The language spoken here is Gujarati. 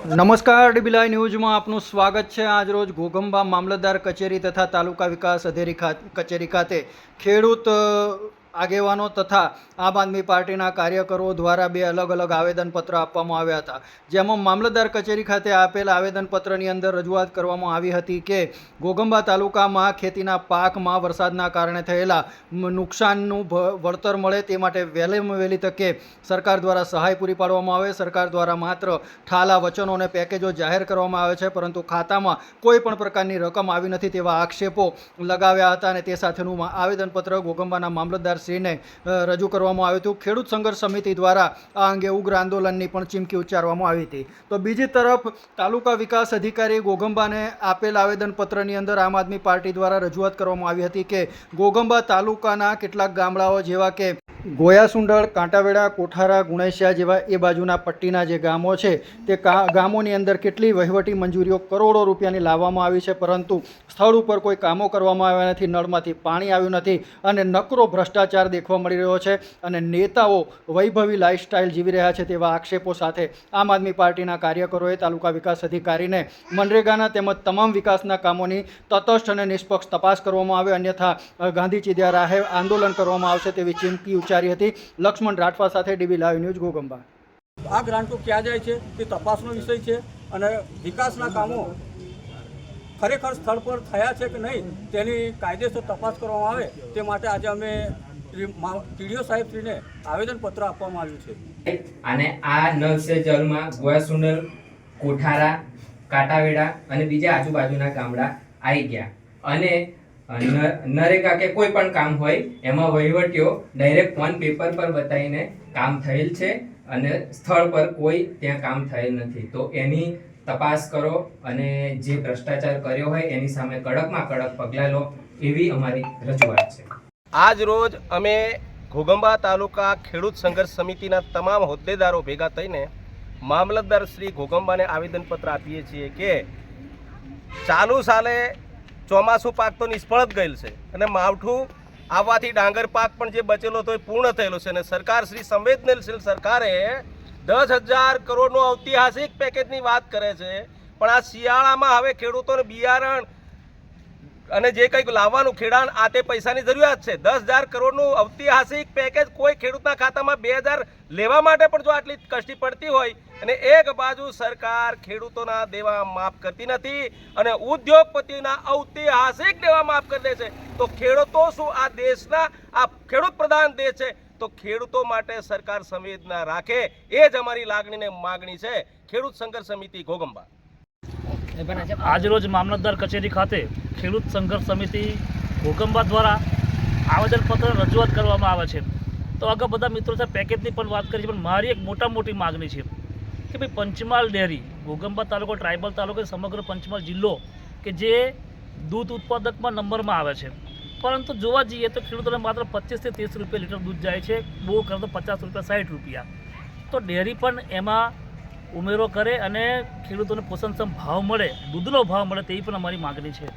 નમસ્કાર, ડીબીલાઈ ન્યૂઝમાં આપનું સ્વાગત છે. આજરોજ ઘોઘંબા મામલતદાર કચેરી તથા તાલુકા વિકાસ અધિકારી કચેરી ખાતે ખેડૂત આગેવાનો તથા આમ આદમી પાર્ટીના કાર્યકરો દ્વારા બે અલગ અલગ આવેદનપત્ર આપવામાં આવ્યા હતા. જેમાં મામલતદાર કચેરી ખાતે આપેલ આવેદનપત્રની અંદર રજૂઆત કરવામાં આવી હતી કે ગોગંબા તાલુકામાં ખેતીના પાકમાં વરસાદના કારણે થયેલા નુકસાનનું વળતર મળે તે માટે વહેલીમાં વહેલી તકે સરકાર દ્વારા સહાય પૂરી પાડવામાં આવે. સરકાર દ્વારા માત્ર ઠાલા વચનો અને પેકેજો જાહેર કરવામાં આવે છે, પરંતુ ખાતામાં કોઈ પણ પ્રકારની રકમ આવી નથી તેવા આક્ષેપો લગાવ્યા હતા અને તે સાથેનું આવેદનપત્ર ગોગંબાના મામલતદારશ્રીને અ, રજૂ કરવામાં આવ્યું હતું. ખેડૂત સંઘર્ષ સમિતિ દ્વારા આ અંગે ઉગ્ર આંદોલનની પણ ચીમકી ઉચ્ચારવામાં આવી હતી. તો બીજી તરફ તાલુકા વિકાસ અધિકારી ગોગંબાને આપેલ આવેદનપત્રની અંદર આમ આદમી પાર્ટી દ્વારા રજૂઆત કરવામાં આવી હતી કે ગોગંબા તાલુકાના કેટલાક ગામડાઓ જેવા કે ગોયાસુંડળ, કાંટાવેડા, કોઠારા, ગુણેશિયા જેવા એ બાજુના પટ્ટીના જે ગામો છે, તે ગામોની અંદર કેટલી વહીવટી મંજૂરીઓ કરોડો રૂપિયાની લાવવામાં આવી છે, પરંતુ સ્થળ ઉપર કોઈ કામો કરવામાં આવ્યા નથી, નળમાંથી પાણી આવ્યું નથી અને નકરો ભ્રષ્ટાચાર દેખવા મળી રહ્યો છે અને નેતાઓ વૈભવી લાઇફસ્ટાઇલ જીવી રહ્યા છે તેવા આક્ષેપો સાથે આમ આદમી પાર્ટીના કાર્યકરોએ તાલુકા વિકાસ અધિકારીને મનરેગાના તેમજ તમામ વિકાસના કામોની તટસ્થ અને નિષ્પક્ષ તપાસ કરવામાં આવે, અન્યથા ગાંધીજી ગાંધી ચીધિયા રાહે આંદોલન કરવામાં આવશે તેવી ચીમકી ઉચ્ચારી હતી. લક્ષ્મણ રાઠવા સાથે ડીબી લાઈવ ન્યૂઝ ગોગંબા આ ગ્રાન્ટો ક્યાં જાય છે? તે તપાસનો વિષય છે અને વિકાસના કામો ખરેખર સ્થળ પર થયા છે કે નહીં તેની કાયદેસર તપાસ કરવામાં આવે તે માટે આજે અમે ટીડીઓ સાહેબશ્રીને આવેદનપત્ર આપવામાં આવ્યું છે. અને આ નલ સે જલમાં ગોયાસુંડલ કોઠારા કાટાવેડા અને બીજા આજુબાજુના ગામડા આવી ગયા. અને નરેગા કે કોઈ પણ કામ હોય, એમાં વહીવટીઓ ડાયરેક્ટ ફોન પેપર પર બતાવીને કામ થયેલ છે અને સ્થળ પર કોઈ ત્યાં કામ થયેલ નથી. તો એની તપાસ કરો અને જે ભ્રષ્ટાચાર કર્યો હોય એની સામે કડકમાં કડક પગલાં લો એવી અમારી રજૂઆત છે. આજ રોજ અમે ઘોગંબા તાલુકા ખેડૂત સંઘર્ષ સમિતિના તમામ હોદ્દેદારો ભેગા થઈને મામલતદાર શ્રી ઘોગંબાને આવેદનપત્ર આપીએ છીએ કે ચાલુ સાલે ચોમાસું પાક તો નિષ્ફળ જ ગયેલ છે. અને માવઠું આવવાથી ડાંગર પાક પણ જે બચેલો હતો એ પૂર્ણ થયેલો છે. અને સરકાર શ્રી સંવેદનશીલ સરકારે દસ હજાર કરોડનું ઐતિહાસિક પેકેજની વાત કરે છે. પણ આ શિયાળામાં હવે ખેડૂતોને બિયારણ અને જે કંઈક લાવવાનું, ખેડાણ, આ તે પૈસાની જરૂરિયાત છે. દસ હજાર કરોડનું ઐતિહાસિક પેકેજ કોઈ ખેડૂતના ખાતામાં બે હજાર લેવા માટે પણ જો આટલી કષ્ટી પડતી હોય, અને એક બાજુ સરકાર ખેડૂતોના દેવા માફ કરતી નથી અને ઉદ્યોગપતિના ઐતિહાસિક દેવા માફ કરી દે છે, તો ખેડૂતો શું આ દેશના, આ ખેડૂત પ્રધાન દેશ છે? તો ખેડૂતો માટે સરકાર સંવેદના રાખે. એ જ અમારી લાગણી ને માગણી છે. ખેડૂત સંઘર્ષ સમિતિ, ઘોગંબા. આજરોજ મામલતદાર કચેરી ખાતે ખેડૂત સંઘર્ષ સમિતિ ભૂકંબા દ્વારા આવેદનપત્ર રજૂઆત કરવામાં આવે છે. તો આગળ બધા મિત્રો સાથે પેકેજની પણ વાત કરી છે, પણ મારી એક મોટા મોટી માગણી છે કે ભાઈ પંચમહાલ ડેરી, ઘોગંબા તાલુકો, ટ્રાઇબલ તાલુકો સમગ્ર પંચમહાલ જિલ્લો કે જે દૂધ ઉત્પાદકમાં નંબરમાં આવે છે. પરંતુ જોવા જઈએ તો ખેડૂતોને માત્ર પચીસથી ત્રીસ રૂપિયા લીટર દૂધ જાય છે, બહુ કરતો પચાસ રૂપિયા સાઠ રૂપિયા. તો ડેરી પણ એમાં ઉમેરો કરે અને ખેડૂતોને પોષણક્ષમ ભાવ મળે, દૂધનો ભાવ મળે તેવી પણ અમારી માગણી છે.